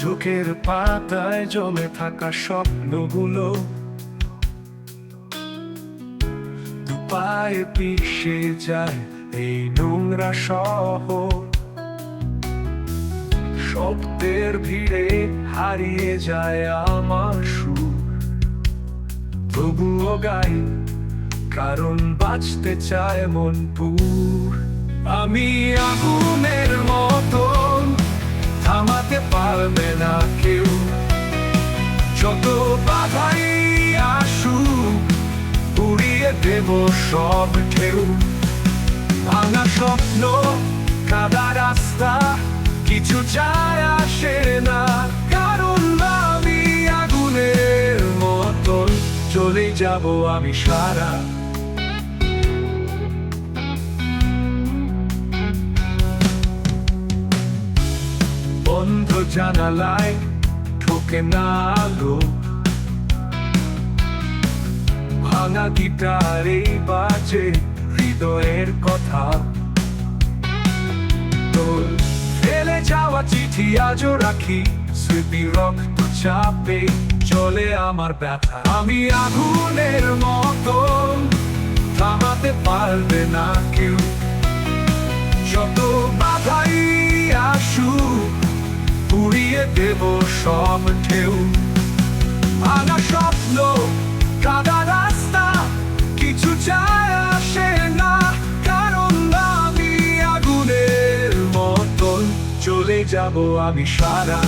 চোখের পাতায় জমে থাকা স্বপ্নগুলো দুপায়ে পিষে যায় এই নোংরা শহর। শব্দের ভিড়ে হারিয়ে যায় আমার সুর। তবুও গাই, কারণ বাঁচতে চায় মন পুর। আমি আগুনের পারবে না কেউ। যত বাধাই আসুক, উড়িয়ে দেব সব ঢেউ। ভাঙা স্বপ্ন, কাদা রাস্তা, কিছু যায় আসে না। কারণ আমি আগুনের মতন চলে যাব আমি সারা বন্ধ জানালায় ঠোকে না আলো। ভাঙা গিটারে বাজে হৃদয়ের কথা। তোর ফেলে যাওয়া চিঠি আজও রাখি, স্মৃতি রক্ত চাপে চলে আমার ব্যথা। আমি আগুনের মতো থামাতে পারবে না কেউ। যত বাধাই আসুক উড়িয়ে দেব সব ঢেউ। ভাঙা স্বপ্ন, কাদা রাস্তা, কিছু চায় আসে না, কারণ আমি আগুনের মতন। চলে যাব আমি সারা